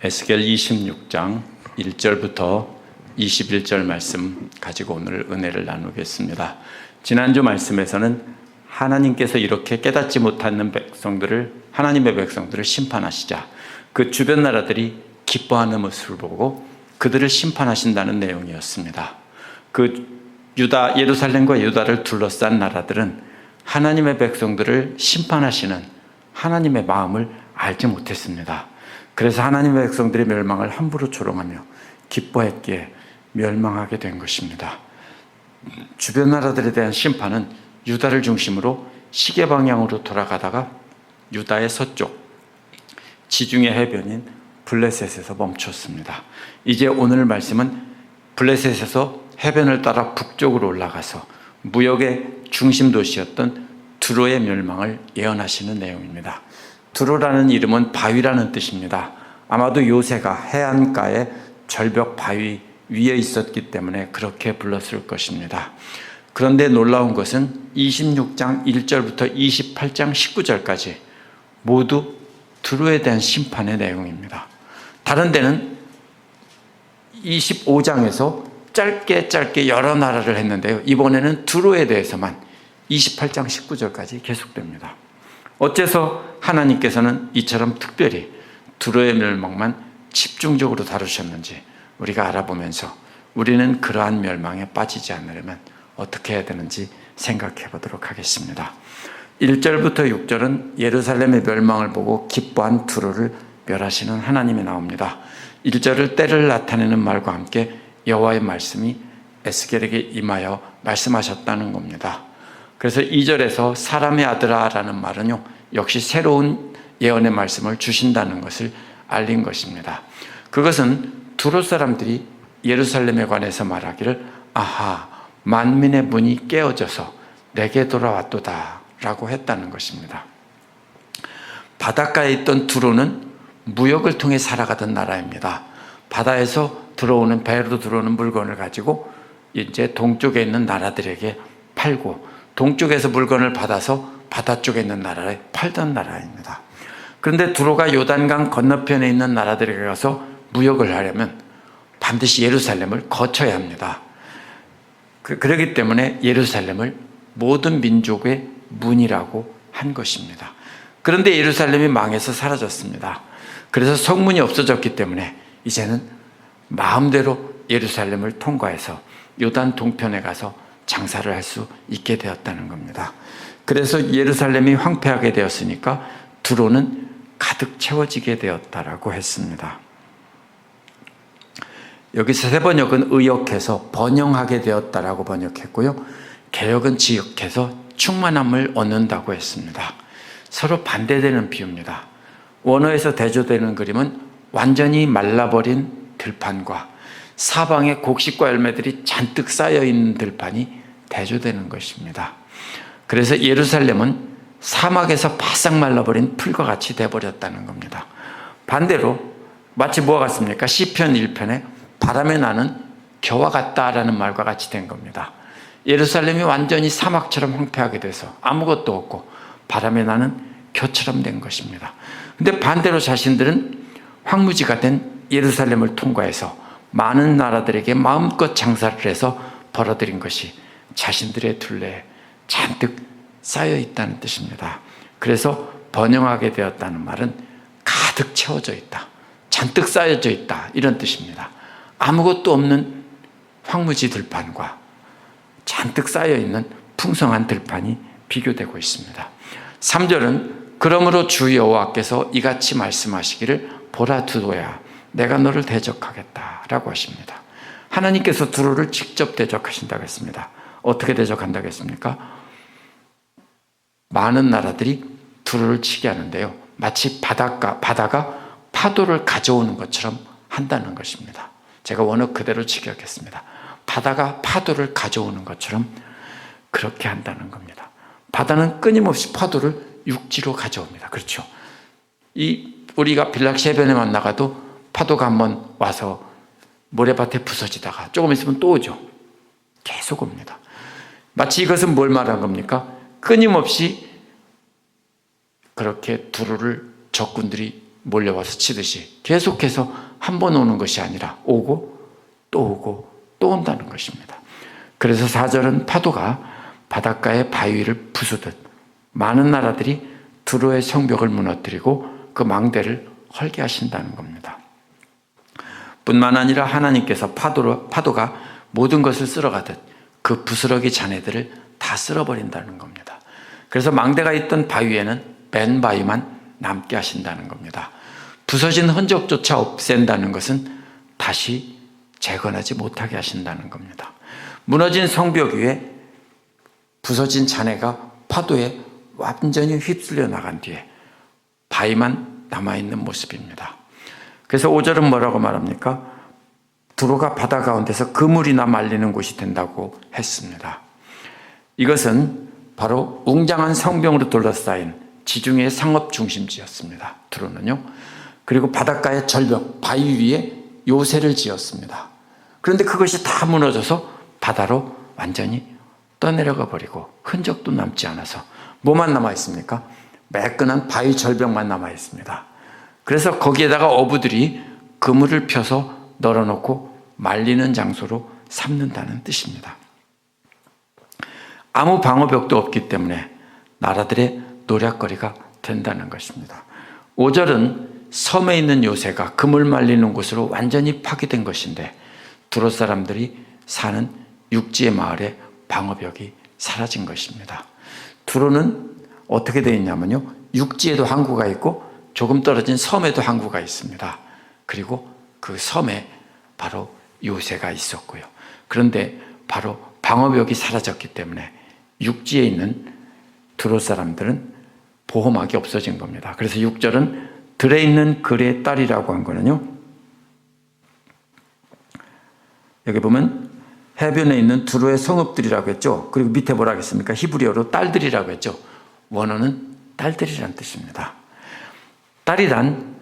에스겔 26장 1절부터 21절 말씀 가지고 오늘 은혜를 나누겠습니다. 지난주 말씀에서는 하나님께서 이렇게 깨닫지 못하는 백성들을 하나님의 백성들을 심판하시자 그 주변 나라들이 기뻐하는 모습을 보고 그들을 심판하신다는 내용이었습니다. 그 유다 예루살렘과 유다를 둘러싼 나라들은 하나님의 백성들을 심판하시는 하나님의 마음을 알지 못했습니다. 그래서 하나님의 백성들의 멸망을 함부로 조롱하며 기뻐했기에 멸망하게 된 것입니다. 주변 나라들에 대한 심판은 유다를 중심으로 시계 방향으로 돌아가다가 유다의 서쪽 지중해 해변인 블레셋에서 멈췄습니다. 이제 오늘 말씀은 블레셋에서 해변을 따라 북쪽으로 올라가서 무역의 중심 도시였던 두로의 멸망을 예언하시는 내용입니다. 두로라는 이름은 바위라는 뜻입니다. 아마도 요새가 해안가의 절벽 바위 위에 있었기 때문에 그렇게 불렀을 것입니다. 그런데 놀라운 것은 26장 1절부터 28장 19절까지 모두 두로에 대한 심판의 내용입니다. 다른 데는 25장에서 짧게 짧게 여러 나라를 했는데요. 이번에는 두로에 대해서만 28장 19절까지 계속됩니다. 어째서 하나님께서는 이처럼 특별히 두로의 멸망만 집중적으로 다루셨는지 우리가 알아보면서 우리는 그러한 멸망에 빠지지 않으려면 어떻게 해야 되는지 생각해 보도록 하겠습니다. 1절부터 6절은 예루살렘의 멸망을 보고 기뻐한 두로를 멸하시는 하나님이 나옵니다. 1절을 때를 나타내는 말과 함께 여호와의 말씀이 에스겔에게 임하여 말씀하셨다는 겁니다. 그래서 2절에서 사람의 아들아라는 말은요, 역시 새로운 예언의 말씀을 주신다는 것을 알린 것입니다. 그것은 두로 사람들이 예루살렘에 관해서 말하기를 아하 만민의 문이 깨어져서 내게 돌아왔도다 라고 했다는 것입니다. 바닷가에 있던 두로는 무역을 통해 살아가던 나라입니다. 바다에서 들어오는 배로 들어오는 물건을 가지고 이제 동쪽에 있는 나라들에게 팔고 동쪽에서 물건을 받아서 바다 쪽에 있는 나라에 팔던 나라입니다. 그런데 두로가 요단강 건너편에 있는 나라들에게 가서 무역을 하려면 반드시 예루살렘을 거쳐야 합니다. 그, 그렇기 때문에 예루살렘을 모든 민족의 문이라고 한 것입니다. 그런데 예루살렘이 망해서 사라졌습니다. 그래서 성문이 없어졌기 때문에 이제는 마음대로 예루살렘을 통과해서 요단 동편에 가서 장사를 할 수 있게 되었다는 겁니다. 그래서 예루살렘이 황폐하게 되었으니까 두로는 가득 채워지게 되었다라고 했습니다. 여기서 세 번역은 의역해서 번영하게 되었다라고 번역했고요. 개역은 지역해서 충만함을 얻는다고 했습니다. 서로 반대되는 비유입니다. 원어에서 대조되는 그림은 완전히 말라버린 들판과 사방에 곡식과 열매들이 잔뜩 쌓여 있는 들판이 대조되는 것입니다. 그래서 예루살렘은 사막에서 바싹 말라버린 풀과 같이 돼버렸다는 겁니다. 반대로 마치 뭐가 같습니까? 시편 1편에 바람에 나는 겨와 같다라는 말과 같이 된 겁니다. 예루살렘이 완전히 사막처럼 황폐하게 돼서 아무것도 없고 바람에 나는 겨처럼 된 것입니다. 근데 반대로 자신들은 황무지가 된 예루살렘을 통과해서 많은 나라들에게 마음껏 장사를 해서 벌어들인 것이 자신들의 둘레에 잔뜩 쌓여 있다는 뜻입니다. 그래서 번영하게 되었다는 말은 가득 채워져 있다. 잔뜩 쌓여져 있다. 이런 뜻입니다. 아무것도 없는 황무지 들판과 잔뜩 쌓여 있는 풍성한 들판이 비교되고 있습니다. 3절은 그러므로 주 여호와께서 이같이 말씀하시기를 보라 두도야 내가 너를 대적하겠다라고 하십니다. 하나님께서 두로를 직접 대적하신다고 했습니다. 어떻게 대적한다고 했습니까? 많은 나라들이 두로를 치게 하는데요. 마치 바닷가, 바다가 파도를 가져오는 것처럼 한다는 것입니다. 제가 원어 그대로 직역했습니다. 바다가 파도를 가져오는 것처럼 그렇게 한다는 겁니다. 바다는 끊임없이 파도를 육지로 가져옵니다. 그렇죠? 이 우리가 빌락시 해변에 만 나가도 파도가 한번 와서 모래밭에 부서지다가 조금 있으면 또 오죠. 계속 옵니다. 마치 이것은 뭘 말한 겁니까? 끊임없이 그렇게 두루를 적군들이 몰려와서 치듯이 계속해서 한 번 오는 것이 아니라 오고 또 오고 또 온다는 것입니다. 그래서 사절은 파도가 바닷가의 바위를 부수듯 많은 나라들이 두로의 성벽을 무너뜨리고 그 망대를 헐게 하신다는 겁니다. 뿐만 아니라 하나님께서 파도로, 파도가 모든 것을 쓸어가듯 그 부스러기 자네들을 다 쓸어버린다는 겁니다. 그래서 망대가 있던 바위에는 맨 바위만 남게 하신다는 겁니다. 부서진 흔적조차 없앤다는 것은 다시 재건하지 못하게 하신다는 겁니다. 무너진 성벽 위에 부서진 잔해가 파도에 완전히 휩쓸려 나간 뒤에 바위만 남아있는 모습입니다. 그래서 5절은 뭐라고 말합니까? 두로가 바다 가운데서 그물이나 말리는 곳이 된다고 했습니다. 이것은 바로 웅장한 성벽으로 둘러싸인 지중해 상업 중심지였습니다. 두로는요. 그리고 바닷가의 절벽, 바위 위에 요새를 지었습니다. 그런데 그것이 다 무너져서 바다로 완전히 떠내려가 버리고 흔적도 남지 않아서 뭐만 남아 있습니까? 매끈한 바위 절벽만 남아 있습니다. 그래서 거기에다가 어부들이 그물을 펴서 널어놓고 말리는 장소로 삼는다는 뜻입니다. 아무 방어벽도 없기 때문에 나라들의 노략거리가 된다는 것입니다. 5절은 섬에 있는 요새가 그물 말리는 곳으로 완전히 파괴된 것인데 두로 사람들이 사는 육지의 마을에 방어벽이 사라진 것입니다. 두로는 어떻게 되어 있냐면요. 육지에도 항구가 있고 조금 떨어진 섬에도 항구가 있습니다. 그리고 그 섬에 바로 요새가 있었고요. 그런데 바로 방어벽이 사라졌기 때문에 육지에 있는 두로 사람들은 보호막이 없어진 겁니다. 그래서 6절은 들에 있는 글의 딸이라고 한 거는요. 여기 보면 해변에 있는 두로의 성읍들이라고 했죠. 그리고 밑에 뭐라 하겠습니까? 히브리어로 딸들이라고 했죠. 원어는 딸들이란 뜻입니다. 딸이란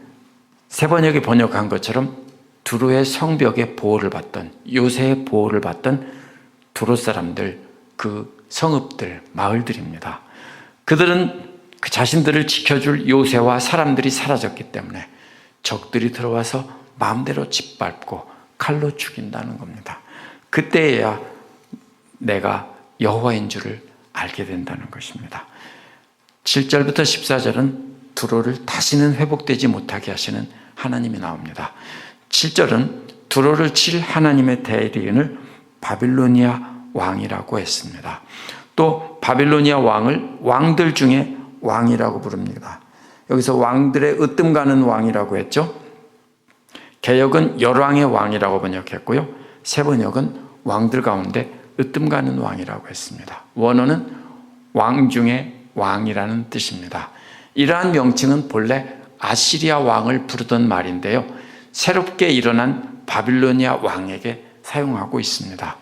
세번역이 번역한 것처럼 두로의 성벽의 보호를 받던 요새의 보호를 받던 두로 사람들 그 성읍들 마을들입니다. 그들은 그 자신들을 지켜줄 요새와 사람들이 사라졌기 때문에 적들이 들어와서 마음대로 짓밟고 칼로 죽인다는 겁니다. 그때야 내가 여호와인 줄을 알게 된다는 것입니다. 7절부터 14절은 두로를 다시는 회복되지 못하게 하시는 하나님이 나옵니다. 7절은 두로를 칠 하나님의 대리인을 바빌로니아 왕이라고 했습니다. 또 바빌로니아 왕을 왕들 중에 왕이라고 부릅니다. 여기서 왕들의 으뜸 가는 왕이라고 했죠. 개혁은 열왕의 왕이라고 번역했고요. 세번역은 왕들 가운데 으뜸 가는 왕이라고 했습니다. 원어는 왕 중에 왕이라는 뜻입니다. 이러한 명칭은 본래 아시리아 왕을 부르던 말인데요. 새롭게 일어난 바빌로니아 왕에게 사용하고 있습니다.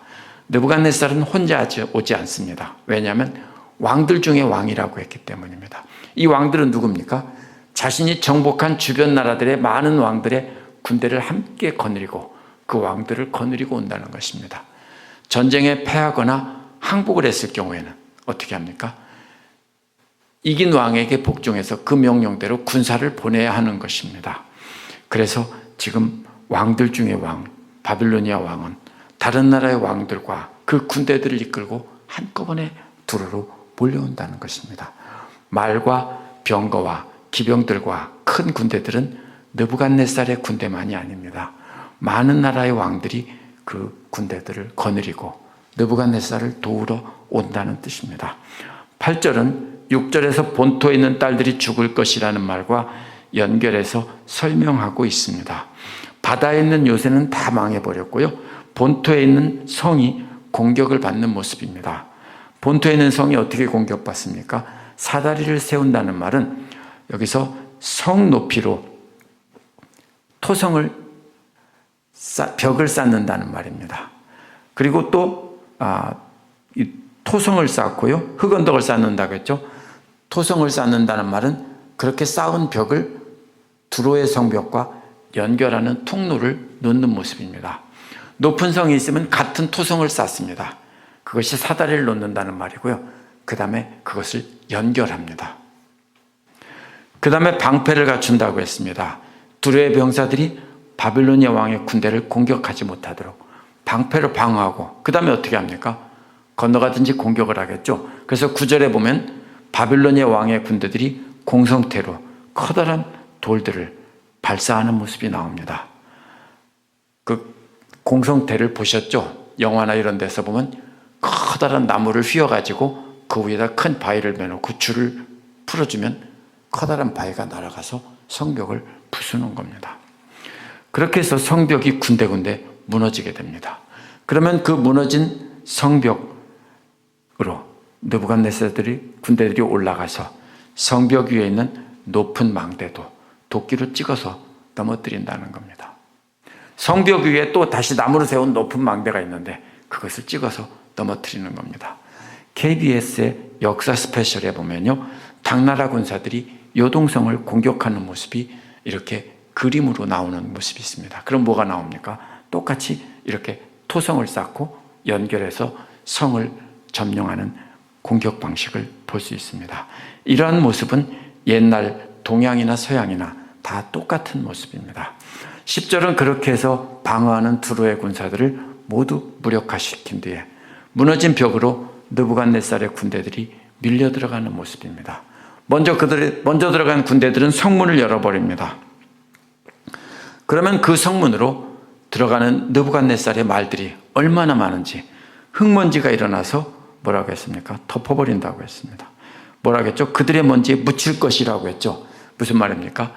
느부갓네살은 혼자 오지 않습니다. 왜냐하면 왕들 중에 왕이라고 했기 때문입니다. 이 왕들은 누굽니까? 자신이 정복한 주변 나라들의 많은 왕들의 군대를 함께 거느리고 그 왕들을 거느리고 온다는 것입니다. 전쟁에 패하거나 항복을 했을 경우에는 어떻게 합니까? 이긴 왕에게 복종해서 그 명령대로 군사를 보내야 하는 것입니다. 그래서 지금 왕들 중에 왕, 바빌로니아 왕은 다른 나라의 왕들과 그 군대들을 이끌고 한꺼번에 두루로 몰려온다는 것입니다. 말과 병거와 기병들과 큰 군대들은 느부갓네살의 군대만이 아닙니다. 많은 나라의 왕들이 그 군대들을 거느리고 느부갓네살을 도우러 온다는 뜻입니다. 8절은 6절에서 본토에 있는 딸들이 죽을 것이라는 말과 연결해서 설명하고 있습니다. 바다에 있는 요새는 다 망해버렸고요. 본토에 있는 성이 공격을 받는 모습입니다. 본토에 있는 성이 어떻게 공격받습니까? 사다리를 세운다는 말은 여기서 성 높이로 토성을 벽을 쌓는다는 말입니다. 그리고 또 아, 토성을 쌓고요, 흑언덕을 쌓는다고 했죠. 토성을 쌓는다는 말은 그렇게 쌓은 벽을 두로의 성벽과 연결하는 통로를 놓는 모습입니다. 높은 성이 있으면 같은 토성을 쌓습니다. 그것이 사다리를 놓는다는 말이고요. 그 다음에 그것을 연결합니다. 그 다음에 방패를 갖춘다고 했습니다. 두레의 병사들이 바빌로니아 왕의 군대를 공격하지 못하도록 방패로 방어하고 그 다음에 어떻게 합니까? 건너가든지 공격을 하겠죠. 그래서 구절에 보면 바빌로니아 왕의 군대들이 공성태로 커다란 돌들을 발사하는 모습이 나옵니다. 그 공성태를 보셨죠? 영화나 이런 데서 보면 커다란 나무를 휘어가지고 그 위에다 큰 바위를 매놓고 줄을 풀어주면 커다란 바위가 날아가서 성벽을 부수는 겁니다. 그렇게 해서 성벽이 군데군데 무너지게 됩니다. 그러면 그 무너진 성벽으로 느부갓네살들이 군대들이 올라가서 성벽 위에 있는 높은 망대도 도끼로 찍어서 넘어뜨린다는 겁니다. 성벽 위에 또 다시 나무로 세운 높은 망대가 있는데 그것을 찍어서 넘어뜨리는 겁니다. KBS의 역사 스페셜에 보면요. 당나라 군사들이 요동성을 공격하는 모습이 이렇게 그림으로 나오는 모습이 있습니다. 그럼 뭐가 나옵니까? 똑같이 이렇게 토성을 쌓고 연결해서 성을 점령하는 공격 방식을 볼 수 있습니다. 이러한 모습은 옛날 동양이나 서양이나 다 똑같은 모습입니다. 10절은 그렇게 해서 방어하는 두로의 군사들을 모두 무력화시킨 뒤에 무너진 벽으로 느부갓네살의 군대들이 밀려 들어가는 모습입니다. 먼저 그들 먼저 들어간 군대들은 성문을 열어버립니다. 그러면 그 성문으로 들어가는 느부갓네살의 말들이 얼마나 많은지 흙먼지가 일어나서 뭐라고 했습니까? 덮어버린다고 했습니다. 뭐라고 했죠? 그들의 먼지에 묻힐 것이라고 했죠. 무슨 말입니까?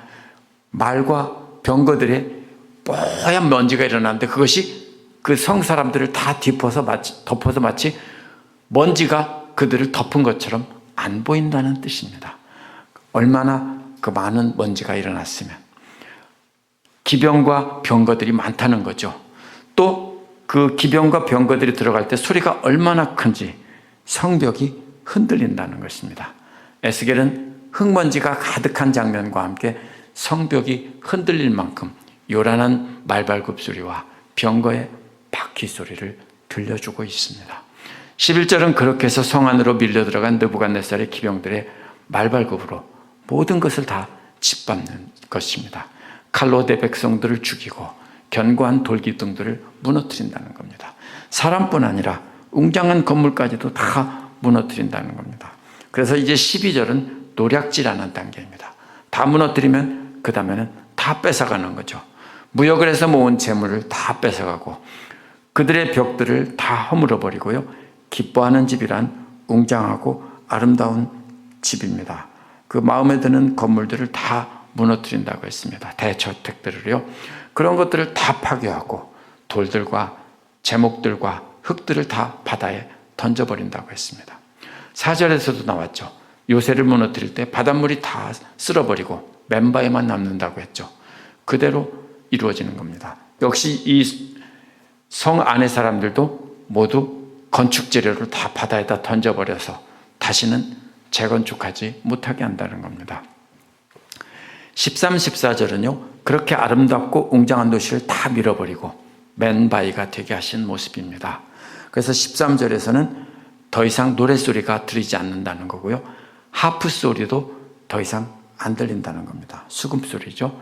말과 병거들의 뽀얀 먼지가 일어나는데 그것이 그 성 사람들을 다 덮어서 마치, 덮어서 마치 먼지가 그들을 덮은 것처럼 안 보인다는 뜻입니다. 얼마나 그 많은 먼지가 일어났으면 기병과 병거들이 많다는 거죠. 또 그 기병과 병거들이 들어갈 때 소리가 얼마나 큰지 성벽이 흔들린다는 것입니다. 에스겔은 흙먼지가 가득한 장면과 함께 성벽이 흔들릴 만큼 요란한 말발굽 소리와 병거의 바퀴 소리를 들려주고 있습니다. 11절은 그렇게 해서 성 안으로 밀려 들어간 느부갓네살의 기병들의 말발굽으로 모든 것을 다 짓밟는 것입니다. 칼로 대 백성들을 죽이고 견고한 돌기둥들을 무너뜨린다는 겁니다. 사람뿐 아니라 웅장한 건물까지도 다 무너뜨린다는 겁니다. 그래서 이제 12절은 노략질하는 단계입니다. 다 무너뜨리면 그 다음에는 다 뺏어가는 거죠. 무역을 해서 모은 재물을 다 뺏어가고 그들의 벽들을 다 허물어 버리고요. 기뻐하는 집이란 웅장하고 아름다운 집입니다. 그 마음에 드는 건물들을 다 무너뜨린다고 했습니다. 대저택들을요. 그런 것들을 다 파괴하고 돌들과 제목들과 흙들을 다 바다에 던져버린다고 했습니다. 사절에서도 나왔죠. 요새를 무너뜨릴 때 바닷물이 다 쓸어버리고 맨바에만 남는다고 했죠. 그대로 이루어지는 겁니다. 역시 이 성 안의 사람들도 모두 건축 재료를 다 바다에다 던져버려서 다시는 재건축하지 못하게 한다는 겁니다. 13, 14절은요, 그렇게 아름답고 웅장한 도시를 다 밀어버리고 맨바위가 되게 하신 모습입니다. 그래서 13절에서는 더 이상 노래소리가 들리지 않는다는 거고요. 하프 소리도 더 이상 안 들린다는 겁니다. 수금 소리죠.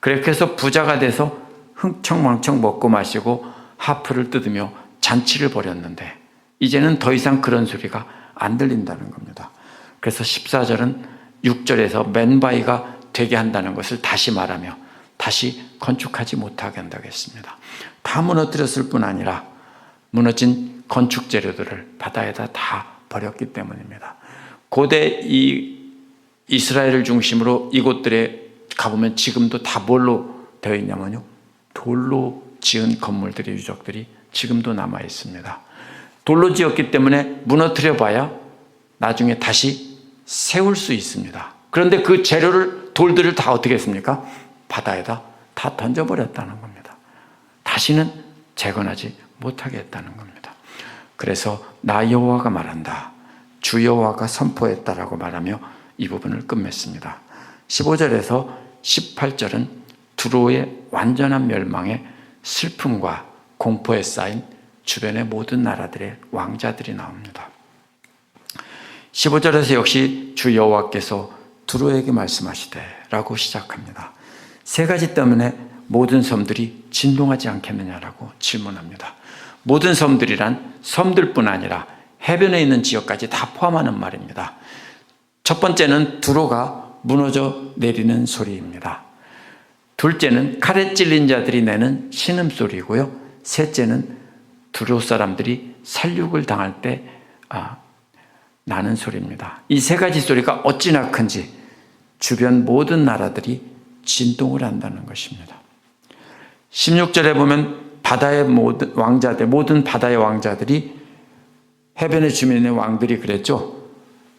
그렇게 해서 부자가 돼서 흥청망청 먹고 마시고 하프를 뜯으며 잔치를 벌였는데 이제는 더 이상 그런 소리가 안 들린다는 겁니다. 그래서 14절은 6절에서 맨바위가 되게 한다는 것을 다시 말하며 다시 건축하지 못하게 한다고 했습니다. 다 무너뜨렸을 뿐 아니라 무너진 건축 재료들을 바다에다 다 버렸기 때문입니다. 고대 이 이스라엘을 중심으로 이곳들에 가보면 지금도 다 뭘로 되어 있냐면요. 돌로 지은 건물들의 유적들이 지금도 남아 있습니다. 돌로 지었기 때문에 무너뜨려 봐야 나중에 다시 세울 수 있습니다. 그런데 그 재료를 돌들을 다 어떻게 했습니까? 바다에다 다 던져버렸다는 겁니다. 다시는 재건하지 못하게 했다는 겁니다. 그래서 나 여호와가 말한다. 주 여호와가 선포했다라고 말하며 이 부분을 끝맺습니다. 15절에서 18절은 두로의 완전한 멸망에 슬픔과 공포에 쌓인 주변의 모든 나라들의 왕자들이 나옵니다. 15절에서 역시 주 여호와께서 두로에게 말씀하시되라고 시작합니다. 세 가지 때문에 모든 섬들이 진동하지 않겠느냐라고 질문합니다. 모든 섬들이란 섬들뿐 아니라 해변에 있는 지역까지 다 포함하는 말입니다. 첫 번째는 두로가 무너져 내리는 소리입니다. 둘째는 칼에 찔린 자들이 내는 신음소리고요. 셋째는 두로 사람들이 살육을 당할 때 아, 나는 소리입니다. 이 세 가지 소리가 어찌나 큰지 주변 모든 나라들이 진동을 한다는 것입니다. 16절에 보면 바다의 모든 왕자들, 모든 바다의 왕자들이 해변의 주민의 왕들이 그랬죠.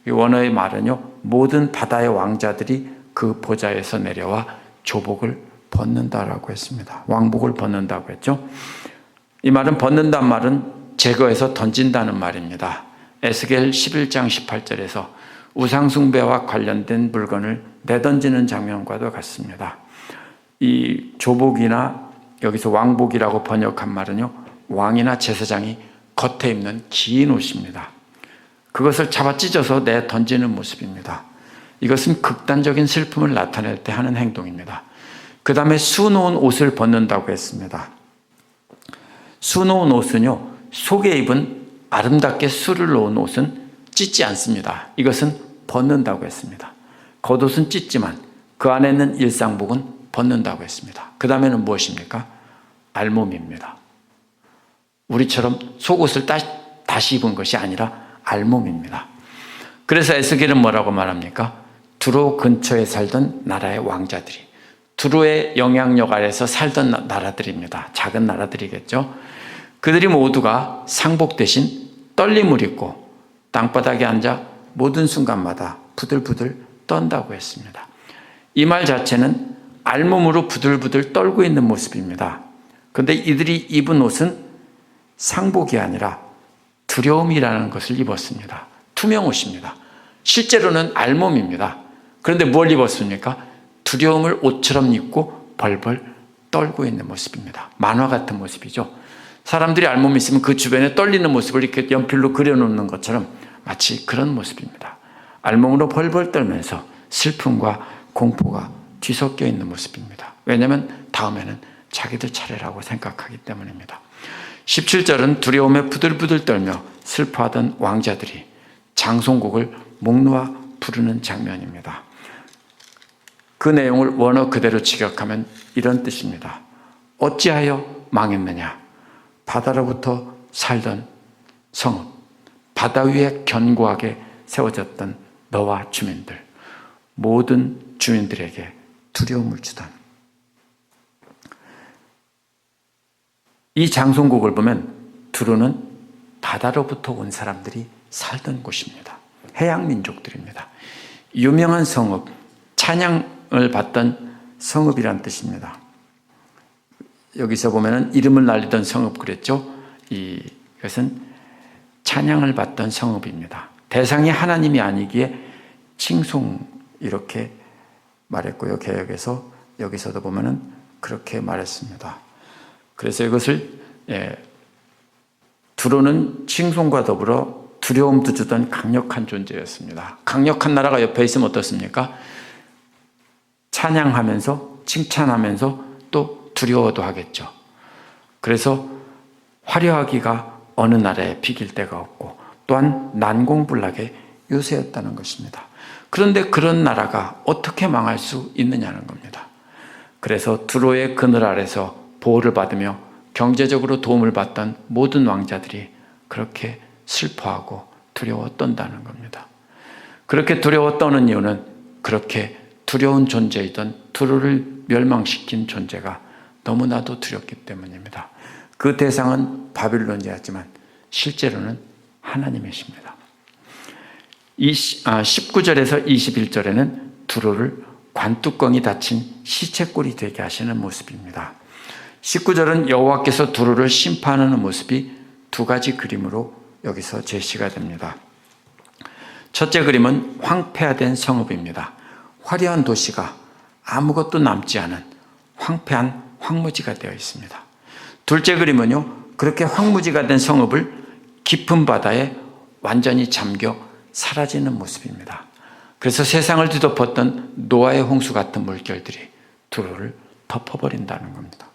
이 원어의 말은요, 모든 바다의 왕자들이 그 보좌에서 내려와 조복을 벗는다라고 했습니다. 왕복을 벗는다고 했죠. 이 말은 벗는단 말은 제거해서 던진다는 말입니다. 에스겔 11장 18절에서 우상숭배와 관련된 물건을 내던지는 장면과도 같습니다. 이 조복이나 여기서 왕복이라고 번역한 말은요, 왕이나 제사장이 겉에 입는 긴 옷입니다. 그것을 잡아 찢어서 내 던지는 모습입니다. 이것은 극단적인 슬픔을 나타낼 때 하는 행동입니다. 그 다음에 수놓은 옷을 벗는다고 했습니다. 수놓은 옷은요, 속에 입은 아름답게 수를 놓은 옷은 찢지 않습니다. 이것은 벗는다고 했습니다. 겉옷은 찢지만 그 안에 있는 일상복은 벗는다고 했습니다. 그 다음에는 무엇입니까? 알몸입니다. 우리처럼 속옷을 다시 입은 것이 아니라 알몸입니다. 그래서 에스겔은 뭐라고 말합니까? 두로 근처에 살던 나라의 왕자들이 두로의 영향력 아래서 살던 나라들입니다. 작은 나라들이겠죠. 그들이 모두가 상복 대신 떨림을 입고 땅바닥에 앉아 모든 순간마다 부들부들 떤다고 했습니다. 이 말 자체는 알몸으로 부들부들 떨고 있는 모습입니다. 그런데 이들이 입은 옷은 상복이 아니라 두려움이라는 것을 입었습니다. 투명 옷입니다. 실제로는 알몸입니다. 그런데 뭘 입었습니까? 두려움을 옷처럼 입고 벌벌 떨고 있는 모습입니다. 만화 같은 모습이죠. 사람들이 알몸이 있으면 그 주변에 떨리는 모습을 이렇게 연필로 그려놓는 것처럼 마치 그런 모습입니다. 알몸으로 벌벌 떨면서 슬픔과 공포가 뒤섞여 있는 모습입니다. 왜냐하면 다음에는 자기들 차례라고 생각하기 때문입니다. 17절은 두려움에 부들부들 떨며 슬퍼하던 왕자들이 장송곡을 목 놓아 부르는 장면입니다. 그 내용을 원어 그대로 직역하면 이런 뜻입니다. 어찌하여 망했느냐? 바다로부터 살던 성읍, 바다 위에 견고하게 세워졌던 너와 주민들, 모든 주민들에게 두려움을 주던 이 장송곡을 보면 두루는 바다로부터 온 사람들이 살던 곳입니다. 해양 민족들입니다. 유명한 성읍, 찬양을 받던 성읍이란 뜻입니다. 여기서 보면은 이름을 날리던 성읍 그랬죠? 이것은 찬양을 받던 성읍입니다. 대상이 하나님이 아니기에 칭송 이렇게 말했고요. 개혁에서 여기서도 보면은 그렇게 말했습니다. 그래서 이것을 예, 두로는 칭송과 더불어 두려움도 주던 강력한 존재였습니다. 강력한 나라가 옆에 있으면 어떻습니까? 찬양하면서 칭찬하면서 또 두려워도 하겠죠. 그래서 화려하기가 어느 나라에 비길 데가 없고 또한 난공불락의 요새였다는 것입니다. 그런데 그런 나라가 어떻게 망할 수 있느냐는 겁니다. 그래서 두로의 그늘 아래서 보호를 받으며 경제적으로 도움을 받던 모든 왕자들이 그렇게 슬퍼하고 두려워 떤다는 겁니다. 그렇게 두려워 떠는 이유는 그렇게 두려운 존재이던 두루를 멸망시킨 존재가 너무나도 두렵기 때문입니다. 그 대상은 바빌론이었지만 실제로는 하나님이십니다. 19절에서 아, 21절에는 두루를 관뚜껑이 닫힌 시체꼴이 되게 하시는 모습입니다. 19절은 여호와께서 두루를 심판하는 모습이 두 가지 그림으로 여기서 제시가 됩니다. 첫째 그림은 황폐화된 성읍입니다. 화려한 도시가 아무것도 남지 않은 황폐한 황무지가 되어 있습니다. 둘째 그림은요, 그렇게 황무지가 된 성읍을 깊은 바다에 완전히 잠겨 사라지는 모습입니다. 그래서 세상을 뒤덮었던 노아의 홍수 같은 물결들이 두로를 덮어버린다는 겁니다.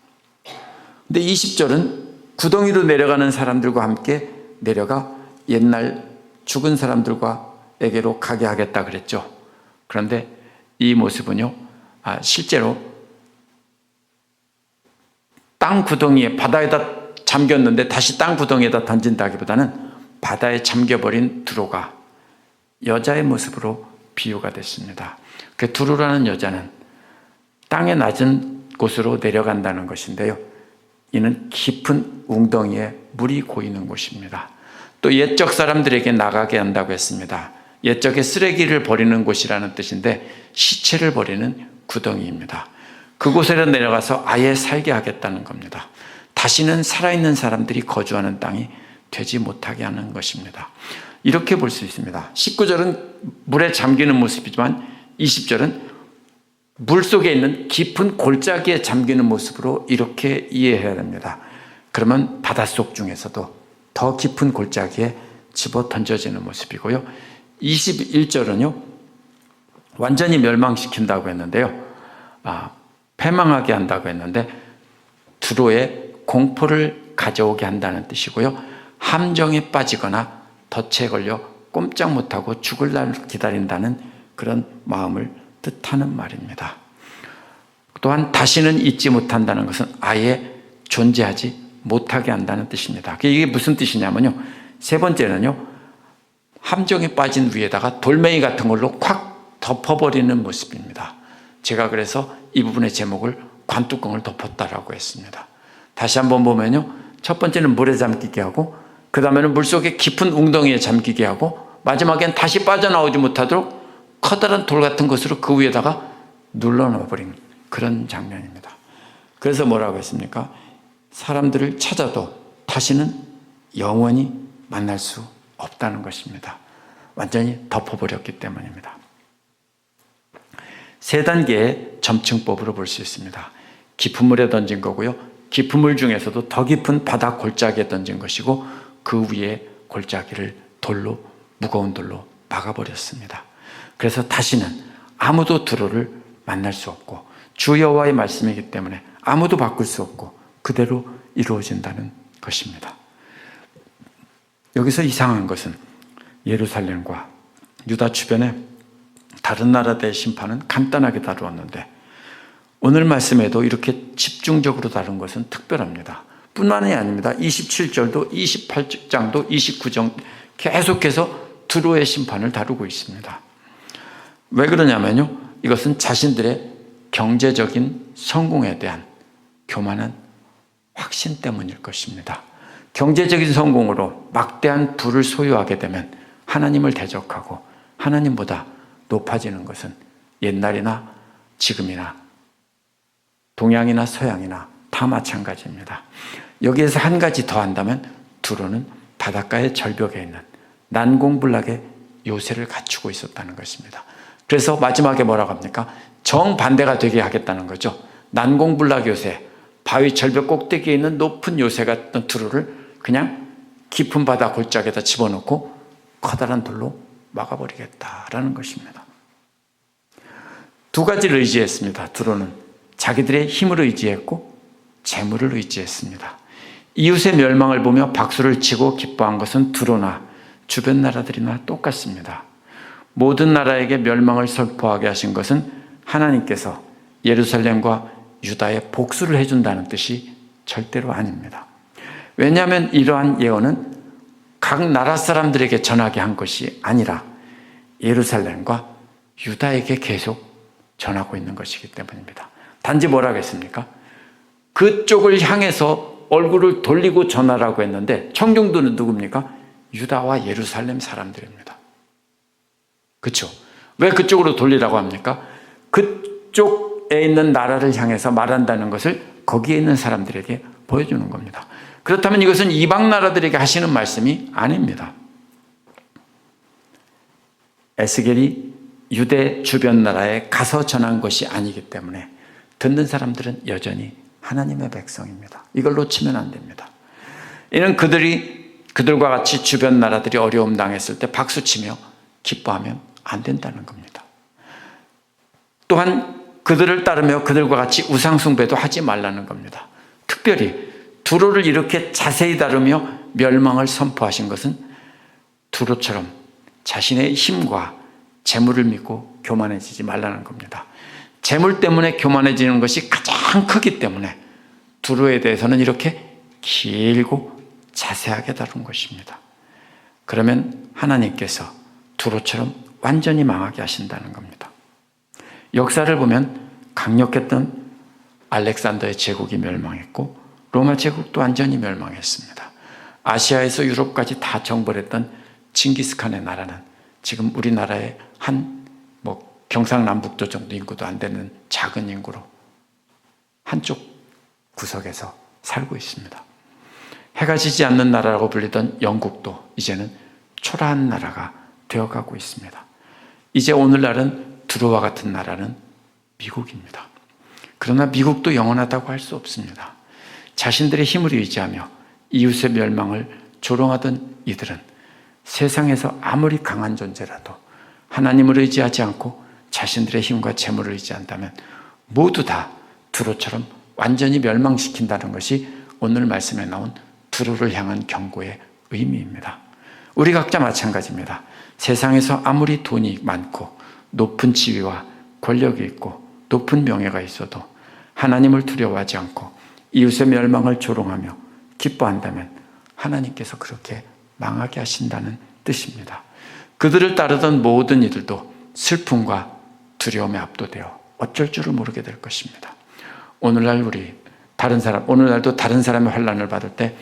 근데 20절은 구덩이로 내려가는 사람들과 함께 내려가 옛날 죽은 사람들과에게로 가게 하겠다 그랬죠. 그런데 이 모습은요, 아, 실제로 땅 구덩이에 바다에다 잠겼는데 다시 땅 구덩이에다 던진다기보다는 바다에 잠겨버린 두로가 여자의 모습으로 비유가 됐습니다. 그 두루라는 여자는 땅의 낮은 곳으로 내려간다는 것인데요. 이는 깊은 웅덩이에 물이 고이는 곳입니다. 또 옛적 사람들에게 나가게 한다고 했습니다. 옛적에 쓰레기를 버리는 곳이라는 뜻인데 시체를 버리는 구덩이입니다. 그곳에 내려가서 아예 살게 하겠다는 겁니다. 다시는 살아있는 사람들이 거주하는 땅이 되지 못하게 하는 것입니다. 이렇게 볼 수 있습니다. 19절은 물에 잠기는 모습이지만 20절은 물 속에 있는 깊은 골짜기에 잠기는 모습으로 이렇게 이해해야 됩니다. 그러면 바닷속 중에서도 더 깊은 골짜기에 집어 던져지는 모습이고요. 21절은요, 완전히 멸망시킨다고 했는데요. 아, 패망하게 한다고 했는데, 두로에 공포를 가져오게 한다는 뜻이고요. 함정에 빠지거나 덫에 걸려 꼼짝 못하고 죽을 날 기다린다는 그런 마음을 뜻하는 말입니다. 또한 다시는 잊지 못한다는 것은 아예 존재하지 못하게 한다는 뜻입니다. 이게 무슨 뜻이냐면요. 세 번째는요. 함정에 빠진 위에다가 돌멩이 같은 걸로 콱 덮어버리는 모습입니다. 제가 그래서 이 부분의 제목을 관뚜껑을 덮었다라고 했습니다. 다시 한번 보면요. 첫 번째는 물에 잠기게 하고, 그 다음에는 물 속에 깊은 웅덩이에 잠기게 하고, 마지막엔 다시 빠져나오지 못하도록 커다란 돌 같은 것으로 그 위에다가 눌러넣어버린 그런 장면입니다. 그래서 뭐라고 했습니까? 사람들을 찾아도 다시는 영원히 만날 수 없다는 것입니다. 완전히 덮어버렸기 때문입니다. 세 단계의 점층법으로 볼 수 있습니다. 깊은 물에 던진 거고요. 깊은 물 중에서도 더 깊은 바다 골짜기에 던진 것이고 그 위에 골짜기를 돌로 무거운 돌로 막아버렸습니다. 그래서 다시는 아무도 두로를 만날 수 없고 주 여호와의 말씀이기 때문에 아무도 바꿀 수 없고 그대로 이루어진다는 것입니다. 여기서 이상한 것은 예루살렘과 유다 주변에 다른 나라들의 심판은 간단하게 다루었는데 오늘 말씀에도 이렇게 집중적으로 다룬 것은 특별합니다. 뿐만이 아닙니다. 27절도 28장도 29장 계속해서 두로의 심판을 다루고 있습니다. 왜 그러냐면요. 이것은 자신들의 경제적인 성공에 대한 교만한 확신 때문일 것입니다. 경제적인 성공으로 막대한 부를 소유하게 되면 하나님을 대적하고 하나님보다 높아지는 것은 옛날이나 지금이나 동양이나 서양이나 다 마찬가지입니다. 여기에서 한 가지 더 한다면 두로는 바닷가의 절벽에 있는 난공불락의 요새를 갖추고 있었다는 것입니다. 그래서 마지막에 뭐라고 합니까? 정반대가 되게 하겠다는 거죠. 난공불락 요새, 바위 절벽 꼭대기에 있는 높은 요새 같은 두루를 그냥 깊은 바다 골짜기에다 집어넣고 커다란 돌로 막아버리겠다라는 것입니다. 두 가지를 의지했습니다. 두루는 자기들의 힘을 의지했고 재물을 의지했습니다. 이웃의 멸망을 보며 박수를 치고 기뻐한 것은 두루나 주변 나라들이나 똑같습니다. 모든 나라에게 멸망을 선포하게 하신 것은 하나님께서 예루살렘과 유다에 복수를 해준다는 뜻이 절대로 아닙니다. 왜냐하면 이러한 예언은 각 나라 사람들에게 전하게 한 것이 아니라 예루살렘과 유다에게 계속 전하고 있는 것이기 때문입니다. 단지 뭐라고 했습니까? 그쪽을 향해서 얼굴을 돌리고 전하라고 했는데 청중들은 누굽니까? 유다와 예루살렘 사람들입니다. 그렇죠? 왜 그쪽으로 돌리라고 합니까? 그쪽에 있는 나라를 향해서 말한다는 것을 거기에 있는 사람들에게 보여주는 겁니다. 그렇다면 이것은 이방 나라들에게 하시는 말씀이 아닙니다. 에스겔이 유대 주변 나라에 가서 전한 것이 아니기 때문에 듣는 사람들은 여전히 하나님의 백성입니다. 이걸 놓치면 안 됩니다. 이는 그들이 그들과 같이 주변 나라들이 어려움 당했을 때 박수치며 기뻐하면 안 된다는 겁니다. 또한 그들을 따르며 그들과 같이 우상숭배도 하지 말라는 겁니다. 특별히 두로를 이렇게 자세히 다루며 멸망을 선포하신 것은 두로처럼 자신의 힘과 재물을 믿고 교만해지지 말라는 겁니다. 재물 때문에 교만해지는 것이 가장 크기 때문에 두로에 대해서는 이렇게 길고 자세하게 다룬 것입니다. 그러면 하나님께서 두로처럼 완전히 망하게 하신다는 겁니다. 역사를 보면 강력했던 알렉산더의 제국이 멸망했고 로마 제국도 완전히 멸망했습니다. 아시아에서 유럽까지 다 정벌했던 칭기스칸의 나라는 지금 우리나라의 한 뭐 경상남북도 정도 인구도 안 되는 작은 인구로 한쪽 구석에서 살고 있습니다. 해가 지지 않는 나라라고 불리던 영국도 이제는 초라한 나라가 되어가고 있습니다. 이제 오늘날은 두루와 같은 나라는 미국입니다. 그러나 미국도 영원하다고 할 수 없습니다. 자신들의 힘을 의지하며 이웃의 멸망을 조롱하던 이들은 세상에서 아무리 강한 존재라도 하나님을 의지하지 않고 자신들의 힘과 재물을 의지한다면 모두 다 두로처럼 완전히 멸망시킨다는 것이 오늘 말씀에 나온 두로를 향한 경고의 의미입니다. 우리 각자 마찬가지입니다. 세상에서 아무리 돈이 많고 높은 지위와 권력이 있고 높은 명예가 있어도 하나님을 두려워하지 않고 이웃의 멸망을 조롱하며 기뻐한다면 하나님께서 그렇게 망하게 하신다는 뜻입니다. 그들을 따르던 모든 이들도 슬픔과 두려움에 압도되어 어쩔 줄을 모르게 될 것입니다. 오늘날 우리 다른 사람, 오늘날도 다른 사람의 환란을 받을 때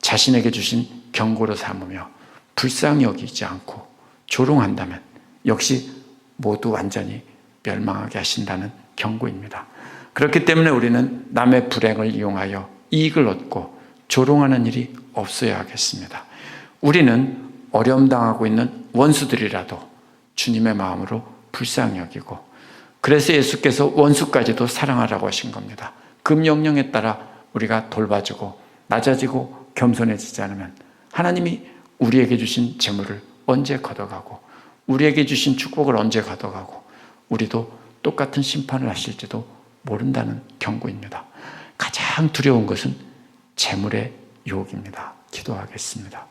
자신에게 주신 경고로 삼으며 불쌍히 여기지 않고 조롱한다면 역시 모두 완전히 멸망하게 하신다는 경고입니다. 그렇기 때문에 우리는 남의 불행을 이용하여 이익을 얻고 조롱하는 일이 없어야 하겠습니다. 우리는 어려움 당하고 있는 원수들이라도 주님의 마음으로 불쌍히 여기고 그래서 예수께서 원수까지도 사랑하라고 하신 겁니다. 그 명령에 따라 우리가 돌봐주고 낮아지고 겸손해지지 않으면 하나님이 우리에게 주신 재물을 언제 걷어가고 우리에게 주신 축복을 언제 가져가고 우리도 똑같은 심판을 하실지도 모른다는 경고입니다. 가장 두려운 것은 재물의 유혹입니다. 기도하겠습니다.